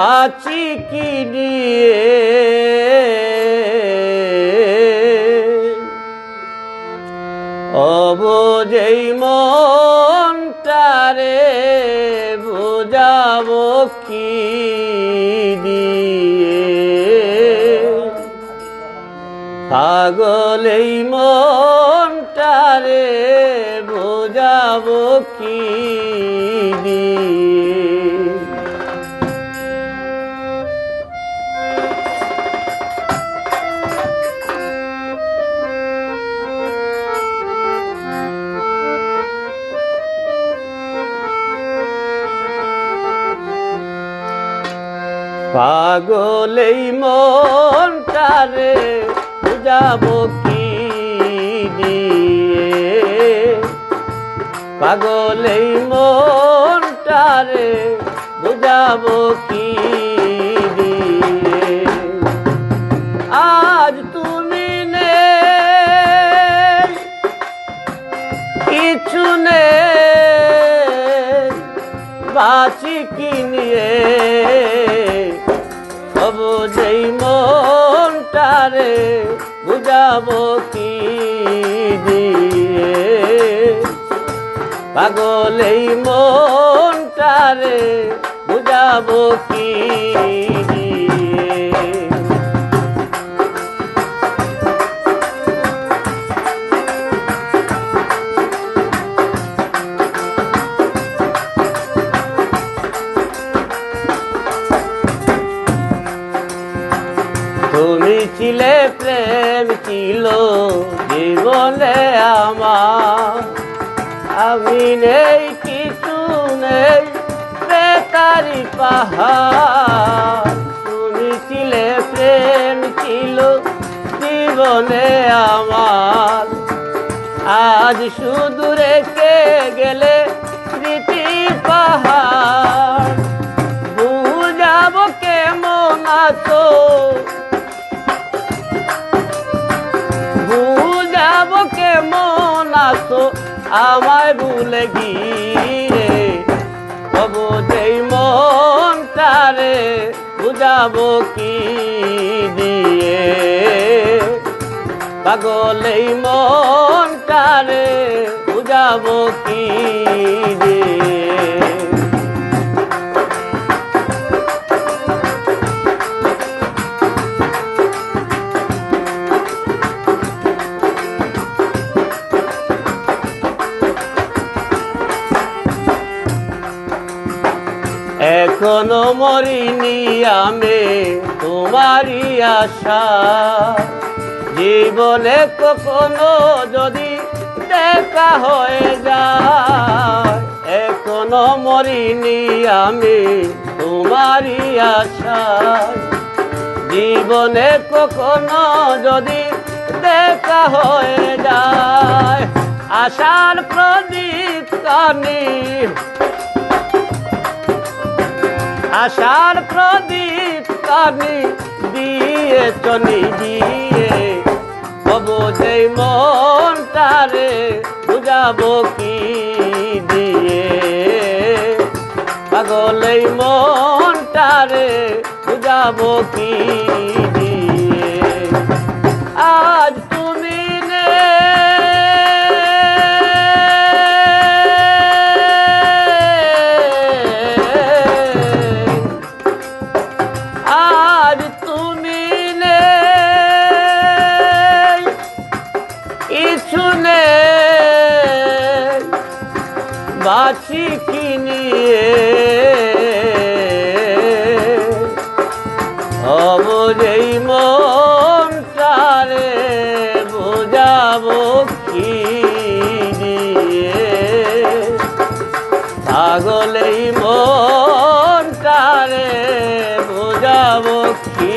বাঁচি কি নিয়ে? অবজেই মন তারে বোঝাবো কি পাগলেই মনটারে বোঝাবো কি পাগল এই মনটারে বুঝাবো কি দিয়ে? পাগল এই মনটারে বুঝাবো কি দিয়ে? আজ তুমি কিছু তবু যেই মনটারে বুঝাবো কি দিয়ে। পাগল এই মনটারে বুঝাবো কি ছিল, জীবনে আমার। আমি নেই, কিছু নেই বেতারি পাহাড়। তুমি প্রেম ছিল জীবনে আমার। আজ শুধু রেখে গেলে স্মৃতি পাহাড়। বুঝাবো কেমন আছো? আমায় ভুলে গিয়ে। তবু যেই মন তারে বুঝাবো কি দিয়ে। পাগল মন তারে বুঝাবো কি এখনও মরিনি আমি, তোমারই আশা। জীবনে কখনো যদি দেখা হয়ে যায়, এখনও মরিনি আমি, তোমারই আশা। জীবনে কখনো যদি দেখা হয়ে যায়, আশার প্রদীপ কানি আশার প্রদীপ কানি দিয়ে দিয়ে কবো যেই মনটারে বুঝাবো কি দিয়ে। পাগল মনটারে বুঝাবো কি দিয়ে। আজ বাছি কি নিয়ে? অবজেই মনটারে বোঝাবো কি দিয়ে পাগল এই মনটারে বোঝাবো কি